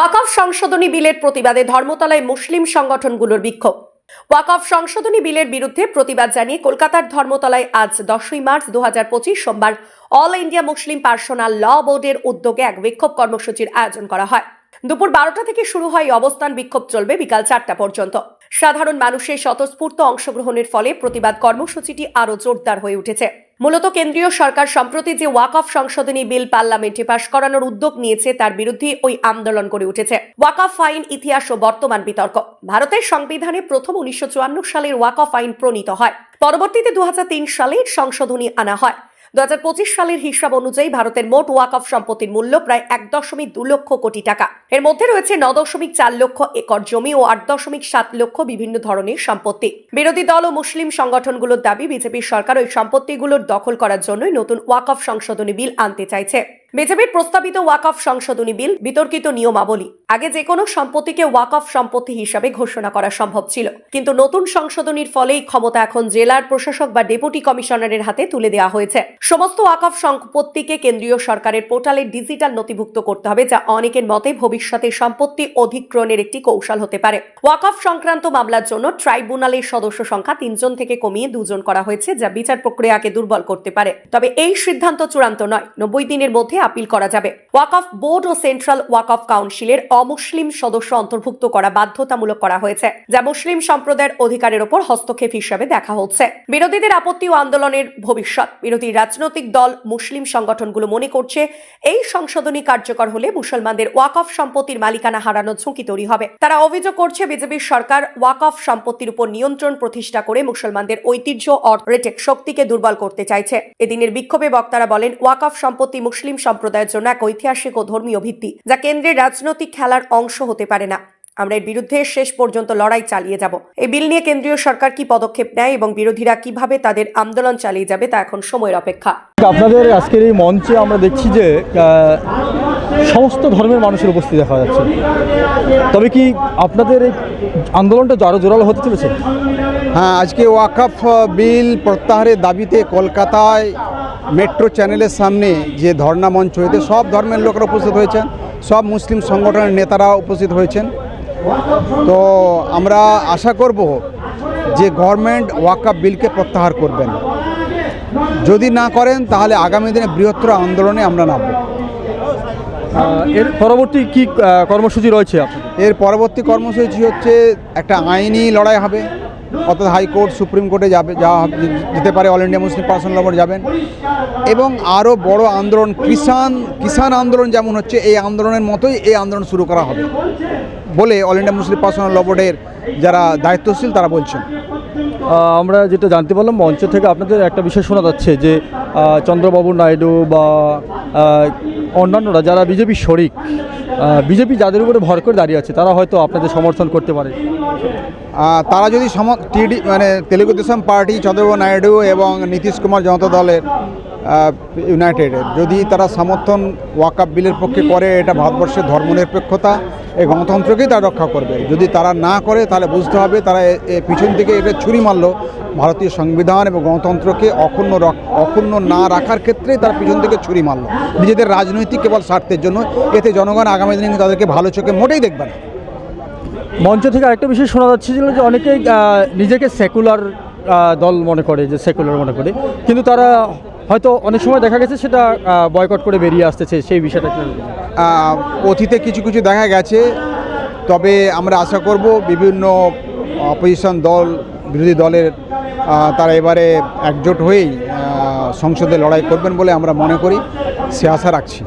ওয়াকফ সংশোধনী বিলের প্রতিবাদে ধর্মতলায় মুসলিম সংগঠনগুলোর বিক্ষোভ। ওয়াকফ সংশোধনী বিলের বিরুদ্ধে প্রতিবাদ জানিয়ে কলকাতার ধর্মতলায় আজ দশই মার্চ দুহাজার পঁচিশ সোমবার All India Muslim Personal Law বোর্ডের উদ্যোগে এক বিক্ষোভ কর্মসূচির আয়োজন করা হয়। দুপুর বারোটা থেকে শুরু হয় অবস্থান বিক্ষোভ চলবে বিকাল চারটা পর্যন্ত। সাধারণ মানুষের স্বতঃস্ফূর্ত অংশগ্রহণের ফলে প্রতিবাদ কর্মসূচিটি আরও জোরদার হয়ে উঠেছে। মূলত কেন্দ্রীয় সরকার সম্প্রতি যে ওয়াক অফ সংশোধনী বিল পার্লামেন্টে পাশ করানোর উদ্যোগ নিয়েছে, তার বিরুদ্ধে ওই আন্দোলন করে উঠেছে। ওয়াক অফ আইন, ইতিহাস ও বর্তমান বিতর্ক। ভারতের সংবিধানে প্রথম উনিশশো চুয়ান্ন সালের ওয়াক অফ আইন প্রণীত হয়। পরবর্তীতে দু হাজার তিন সালে সংশোধনী আনা হয়। দু হাজার পঁচিশ সালের হিসাব অনুযায়ী ভারতের মোট ওয়াকফ সম্পত্তির মূল্য প্রায় এক দশমিক দু লক্ষ কোটি টাকা। এর মধ্যে রয়েছে ন দশমিক চার লক্ষ একর জমি ও আট দশমিক সাত লক্ষ বিভিন্ন ধরনের সম্পত্তি। বিরোধী দল ও মুসলিম সংগঠনগুলোর দাবি, বিজেপির সরকার ওই সম্পত্তিগুলোর দখল করার জন্যই নতুন ওয়াকফ সংশোধনী বিল আনতে চাইছে। বিজেপির প্রস্তাবিত ওয়াকফ সংশোধনী বিল বিতর্কিত নিয়মাবলী। আগে যে কোনো সম্পত্তিকে ওয়াকফ সম্পত্তি হিসাবে ঘোষণা করা সম্ভব ছিল। কিন্তু নতুন সংশোধনীর ফলেই ক্ষমতা এখন জেলার প্রশাসক বা ডেপুটি কমিশনারের হাতে তুলে দেওয়া হয়েছে। সমস্ত ওয়াকফ সম্পত্তিকে কেন্দ্রীয় সরকারের পোর্টালে ডিজিটাল নথিভুক্ত করতে হবে, যা অনেকের মতে ভবিষ্যতে সম্পত্তি অধিগ্রহণের একটি কৌশল হতে পারে। ওয়াকফ সংক্রান্ত মামলার জন্য ট্রাইব্যুনালের সদস্য সংখ্যা তিনজন থেকে কমিয়ে দুজন করা হয়েছে, যা বিচার প্রক্রিয়াকে দুর্বল করতে পারে। তবে এই সিদ্ধান্ত চূড়ান্ত নয়। নব্বই দিনের মধ্যে আপিল করা যাবে। ওয়াকফ বোর্ড ও সেন্ট্রাল ওয়াকফ কাউন্সিলের অমুসলিম সদস্য অন্তর্ভুক্ত করা বাধ্যতামূলক করা হয়েছে, যা মুসলিম সম্প্রদায়ের অধিকারের ওপর হস্তক্ষেপ হিসাবে দেখা হচ্ছে। বিরোধীদের আপত্তি ও আন্দোলনের ভবিষ্যৎ। বিরোধী রাজনৈতিক দল মুসলিম সংগঠনগুলো মনে করছে, এই সংশোধনী কার্যকর হলে মুসলমানদের ওয়াকফ সম্পত্তির মালিকানা হারানোর ঝুঁকি তৈরি হবে। তারা অভিযোগ করছে, বিজেপির সরকার ওয়াকফ সম্পত্তির উপর নিয়ন্ত্রণ প্রতিষ্ঠা করে মুসলমানদের ঐতিহ্য অর্থনৈতিক শক্তিকে দুর্বল করতে চাইছে। এদিনের বিক্ষোভে বক্তারা বলেন ওয়াকফ সম্পত্তি মুসলিম সম্প্রদায়ের জন্য এক ঐতিহাসিক ও ধর্মীয় ভিত্তি যা কেন্দ্রের রাজনৈতিক খেলার অংশ হতে পারে না। আমরা এর বিরুদ্ধে শেষ পর্যন্ত লড়াই চালিয়ে যাব। এই বিল নিয়ে কেন্দ্রীয় সরকার কি পদক্ষেপ নেয় এবং বিরোধীরা কীভাবে তাদের আন্দোলন চালিয়ে যাবে তা এখন সময়ের অপেক্ষা। আপনাদের আজকের এই মঞ্চে আমরা দেখছি যে আহ, সমস্ত ধর্মের মানুষের উপস্থিতি দেখা যাচ্ছে। তবে কি আপনাদের এই আন্দোলনটা আরও জোরালো হতে চলেছে? হ্যাঁ আজকে ওয়াকফ বিল প্রত্যাহারের দাবিতে কলকাতায় মেট্রো চ্যানেলের সামনে যে ধর্ণা মঞ্চ হয়েছে সব ধর্মের লোকরা উপস্থিত হয়েছেন সব মুসলিম সংগঠনের নেতারা উপস্থিত হয়েছেন। তো আমরা আশা করব যে গভর্নমেন্ট ওয়াকফ বিলকে প্রত্যাহার করবেন। যদি না করেন তাহলে আগামী দিনে বৃহত্তর আন্দোলনে আমরা নামব। এর পরবর্তী কি কর্মসূচি রয়েছে এর পরবর্তী কর্মসূচি হচ্ছে একটা আইনি লড়াই হবে। অর্থাৎ হাইকোর্ট সুপ্রিম কোর্টে যাবে যা যেতে পারে অল ইন্ডিয়া মুসলিম পার্সোনাল লবর যাবেন। এবং আরও বড় আন্দোলন কিষান কিষান আন্দোলন যেমন হচ্ছে, এই আন্দোলনের মতোই এই আন্দোলন শুরু করা হবে বলে All India Muslim Personal Law বোর্ডের যারা দায়িত্বশীল, তারা বলছেন। আমরা যেটা জানতে পারলাম, মঞ্চ থেকে আপনাদের একটা বিষয় শোনা যাচ্ছে যে চন্দ্রবাবু নাইডু বা অন্যান্যরা, যারা বিজেপি শরিক বিজেপি যাদের উপরে ভর করে দাঁড়িয়ে আছে, তারা হয়তো আপনাদের সমর্থন করতে পারে। তারা যদি সম টিডি মানে তেলুগু দেশম পার্টি, চন্দ্রবাবু নাইডু এবং নীতিশ কুমার জনতা দলের ইউনাইটেডের যদি তারা সমর্থন ওয়াকাপ বিলের পক্ষে করে, এটা ভারতবর্ষের ধর্মনিরপেক্ষতা, এই গণতন্ত্রকেই তারা রক্ষা করবে। যদি তারা না করে, তাহলে বুঝতে হবে তারা পিছন থেকে এটা ছুরি মারল ভারতীয় সংবিধান এবং গণতন্ত্রকে অক্ষুণ্ণ অক্ষুণ্ণ না রাখার ক্ষেত্রে তারা পিছন থেকে ছুরি মারলো। নিজেদের রাজনৈতিক কেবল স্বার্থের জন্য। এতে জনগণ আগামী দিনে তাদেরকে ভালো চোখে মোটেই দেখবে না। মঞ্চ থেকে আরেকটা বিষয় শোনা যাচ্ছে যে অনেকেই নিজেকে সেকুলার দল মনে করে, যে সেকুলার মনে করে। কিন্তু তারা হয়তো অনেক সময় দেখা গেছে সেটা বয়কট করে বেরিয়ে আসতেছে সেই বিষয়টা অতীতে কিছু কিছু দেখা গেছে, তবে আমরা আশা করব বিভিন্ন অপোজিশন দল, বিরোধী দলের তারা এবারে একজোট হয়েই সংসদে লড়াই করবেন বলে আমরা মনে করি, সে আশা রাখছি।